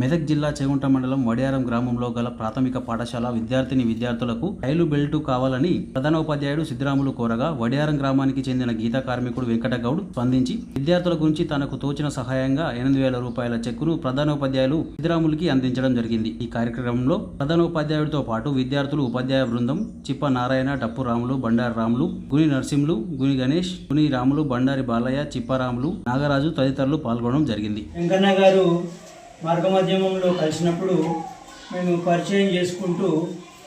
మెదక్ జిల్లా చేగుంట మండలం వడియారం గ్రామంలో గల ప్రాథమిక పాఠశాల విద్యార్థిని విద్యార్థులకు రైలు బెల్టు కావాలని ప్రధానోపాధ్యాయుడు సిద్ధిరాములు కోరగా వడియారం గ్రామానికి చెందిన గీత కార్మికుడు వెంకటగౌడ్ స్పందించి విద్యార్థుల గురించి తనకు తోచిన సహాయంగా ఎనిమిది వేల రూపాయల చెక్కును ప్రధానోపాధ్యాయులు సిద్ధిరాములకి అందించడం జరిగింది. ఈ కార్యక్రమంలో ప్రధానోపాధ్యాయుడితో పాటు విద్యార్థులు ఉపాధ్యాయ బృందం చిప్ప నారాయణ డప్పు రాములు బండారి రాములు గుని నరసింహులు గుని గణేష్ గుని రాములు బండారి బాలయ్య చిప్పారాములు నాగరాజు తదితరులు పాల్గొనడం జరిగింది. వెంకన్న గారు మార్గమాధ్యమంలో కలిసినప్పుడు మేము పరిచయం చేసుకుంటూ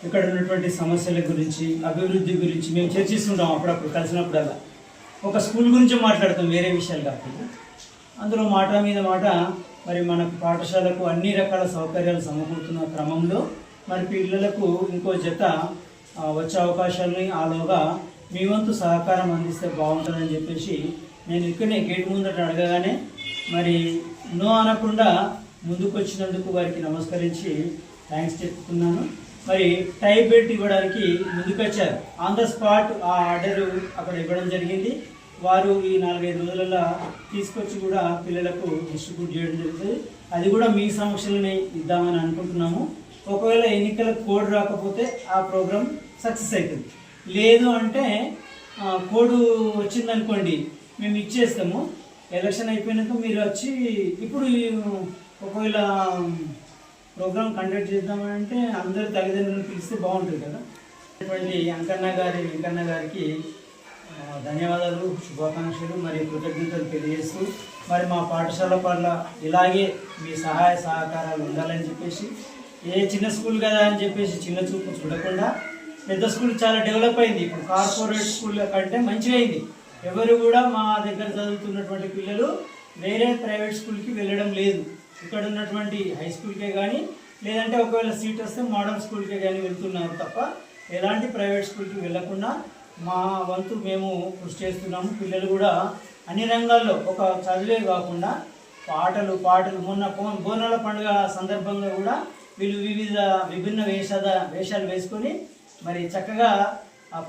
ఇక్కడ ఉన్నటువంటి సమస్యల గురించి అభివృద్ధి గురించి మేము చర్చిస్తుంటాం అప్పుడప్పుడు కలిసినప్పుడల్లా. ఒక స్కూల్ గురించి మాట్లాడతాం వేరే విషయాలు కాకుండా. అందులో మాట మీద మాట మరి మనకు పాఠశాలకు అన్ని రకాల సౌకర్యాలు సమకూరుతున్న క్రమంలో మరి పిల్లలకు ఇంకో జత వచ్చే అవకాశాలని ఆలోగా మీ వంతు సహకారం అందిస్తే బాగుంటుందని చెప్పేసి నేను ఇక్కడనే గేట్ ముందట అడగగానే మరి నో అనకుండా ముందుకు వచ్చినందుకు వారికి నమస్కరించి థ్యాంక్స్ చెప్తున్నాను. మరి టై బెల్ట్ ఇవ్వడానికి ముందుకొచ్చారు. ఆన్ ద స్పాట్ ఆ ఆర్డర్ అక్కడ ఇవ్వడం జరిగింది. వారు ఈ నాలుగైదు రోజులలో తీసుకొచ్చి కూడా పిల్లలకు డిస్ట్రిబ్యూట్ చేయడం జరుగుతుంది. అది కూడా మీ సమక్షంలోనే ఇద్దామని అనుకుంటున్నాము. ఒకవేళ ఎన్నికల కోడ్ రాకపోతే ఆ ప్రోగ్రామ్ సక్సెస్ అవుతుంది. లేదు అంటే కోడ్ వచ్చిందనుకోండి మేము ఇచ్చేస్తాము. ఎలక్షన్ అయిపోయినాక మీరు వచ్చి ఇప్పుడు ఒకవేళ ప్రోగ్రామ్ కండక్ట్ చేద్దామంటే అందరూ అందరు తల్లిదండ్రులను పిలిస్తే బాగుంటుంది కదా. అటువంటి అంకన్న గారి వెంకన్న గారికి ధన్యవాదాలు శుభాకాంక్షలు మరియు కృతజ్ఞతలు తెలియజేస్తూ మరి మా పాఠశాల పట్ల ఇలాగే మీ సహాయ సహకారాలు ఉండాలని చెప్పేసి ఏ చిన్న స్కూల్ కదా అని చెప్పేసి చిన్న చూపు చూడకుండా పెద్ద స్కూల్ చాలా డెవలప్ అయింది. ఇప్పుడు కార్పొరేట్ స్కూల్ కంటే మంచిగా అయింది. ఎవరు కూడా మా దగ్గర చదువుతున్నటువంటి పిల్లలు వేరే ప్రైవేట్ స్కూల్కి వెళ్ళడం లేదు. ఇక్కడ ఉన్నటువంటి హై స్కూల్కే కానీ లేదంటే ఒకవేళ సీట్ వస్తే మోడల్ స్కూల్కే కానీ వెళ్తున్నారు తప్ప ఎలాంటి ప్రైవేట్ స్కూల్కి వెళ్ళకుండా మా వంతు మేము కృషి చేస్తున్నాము. పిల్లలు కూడా అన్ని రంగాల్లో ఒక చదివే కాకుండా పాటలు పాటలు మొన్న బోనాల పండుగ సందర్భంగా కూడా వీళ్ళు వివిధ విభిన్న వేషాద వేషాలు వేసుకొని మరి చక్కగా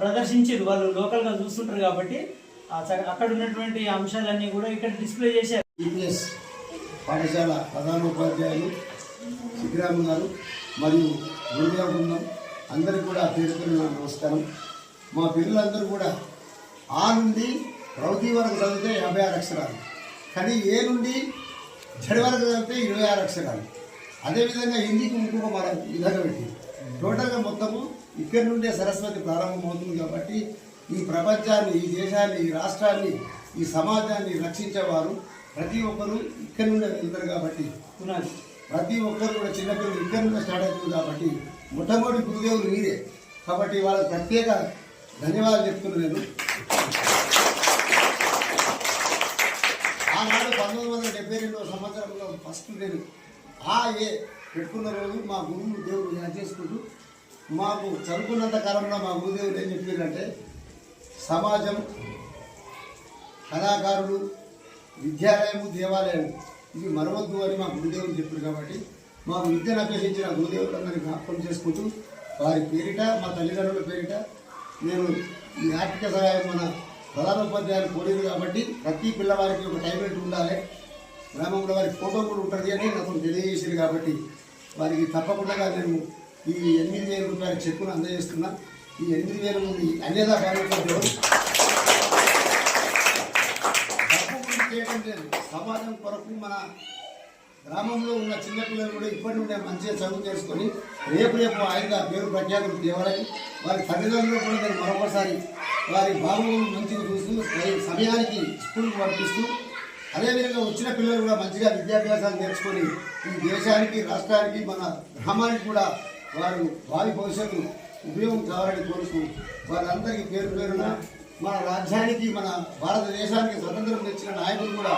ప్రదర్శించారు. వాళ్ళు లోకల్గా చూస్తుంటారు కాబట్టి అక్కడ ఉన్నటువంటి అంశాలన్నీ కూడా ఇక్కడ డిస్ప్లే చేశారు. పాఠశాల ప్రధానోపాధ్యాయులు సిద్ధిరాము గారు మరియు గురుదేవ బృందం. అందరికీ కూడా పేరు నమస్కారం. మా పిల్లలందరూ కూడా ఆ నుండి ప్రవృత్తి వరకు చదివితే యాభై ఆరు అక్షరాలు. కానీ ఏ నుండి జడి వరకు చదివితే ఇరవై ఆరు అక్షరాలు. అదేవిధంగా హిందీకి ఇంకొక మన విధంగా పెట్టి టోటల్గా మొత్తము ఇక్కడి నుండే సరస్వతి ప్రారంభమవుతుంది కాబట్టి ఈ ప్రపంచాన్ని ఈ దేశాన్ని ఈ రాష్ట్రాన్ని ఈ సమాజాన్ని రక్షించేవారు ప్రతి ఒక్కరూ ఇక్కడి నుండే వెళ్తారు కాబట్టి ప్రతి ఒక్కరు కూడా చిన్నపిల్లలు ఇక్కడ నుండే స్టార్ట్ అవుతుంది కాబట్టి మొట్టమొదటి గురుదేవులు మీరే. కాబట్టి వాళ్ళకి ప్రత్యేక ధన్యవాదాలు చెప్తున్నాను నేను. ఆనాడు పంతొమ్మిది వందల డెబ్బై రెండవ సంవత్సరంలో ఫస్ట్ నేను ఆ ఏ పెట్టుకున్న రోజు మా గురువులు దేవుడు ధ్యానం చేసుకుంటూ మాకు చదువుకున్నంత కాలంలో మా గురుదేవుడు ఏం చెప్పారంటే సమాజం కళాకారులు విద్యాలయము దేవాలయం ఇది మరవద్దు అని మా గురుదేవులు చెప్పారు కాబట్టి మా విద్యను అభ్యసించిన గురుదేవులందరినీ జ్ఞాపకం చేసుకుంటూ వారి పేరిట మా తల్లిదండ్రుల పేరిట నేను ఈ ఆర్థిక సహాయం మన ప్రధానోపాధ్యాయులు కోరేది కాబట్టి ప్రతి పిల్లవారికి ఒక టైబ్లెట్ ఉండాలి. గ్రామంలో వారికి ఫోటో కూడా ఉంటుంది అని నాకు తెలియజేసింది కాబట్టి వారికి తప్పకుండా నేను ఈ ఎనిమిది వేల రూపాయల చెక్కును అందజేస్తున్నా. ఈ ఎనిమిది వేల మంది అన్యదా కార్యక్రమం చేయడం లేదు సమాజం కొరకు మన గ్రామంలో ఉన్న చిన్నపిల్లలు కూడా ఇప్పటి నుండే మంచిగా చదువు చేసుకొని రేపు రేపు ఆయన పేరు ప్రఖ్యాతులు తేవాలని వారి తల్లిదండ్రులు కూడా నేను మరొకసారి వారి బాబులను మంచిగా చూస్తూ వారి సమయానికి స్కూల్కి పంపిస్తూ అదేవిధంగా వచ్చిన పిల్లలు కూడా మంచిగా విద్యాభ్యాసాలు నేర్చుకొని ఈ దేశానికి రాష్ట్రానికి మన గ్రామానికి కూడా వారు వారి భవిష్యత్తు ఉపయోగం కావాలని కోరుతూ వారందరికీ పేరు పేరున మన రాజ్యానికి మన భారతదేశానికి స్వతంత్రం తెచ్చిన నాయకులు కూడా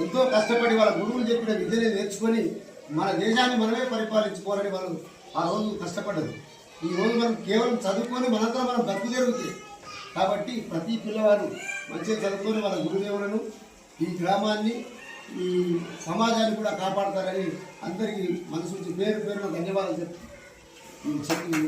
ఎంతో కష్టపడి వాళ్ళ గురువులు చెప్పిన విద్యని నేర్చుకొని మన దేశాన్ని మనమే పరిపాలించుకోవాలని వాళ్ళు ఆ రోజు కష్టపడ్డరు. ఈ రోజు మనం కేవలం చదువుకొని మనంతా మనం బతుకు జరుగుతుంది కాబట్టి ప్రతి పిల్లవాడు మంచిగా చదువుకొని వాళ్ళ గురుదేవులను ఈ గ్రామాన్ని ఈ సమాజాన్ని కూడా కాపాడతారని అందరికీ మనసు పేరు పేరున ధన్యవాదాలు చెప్తాను చెప్పి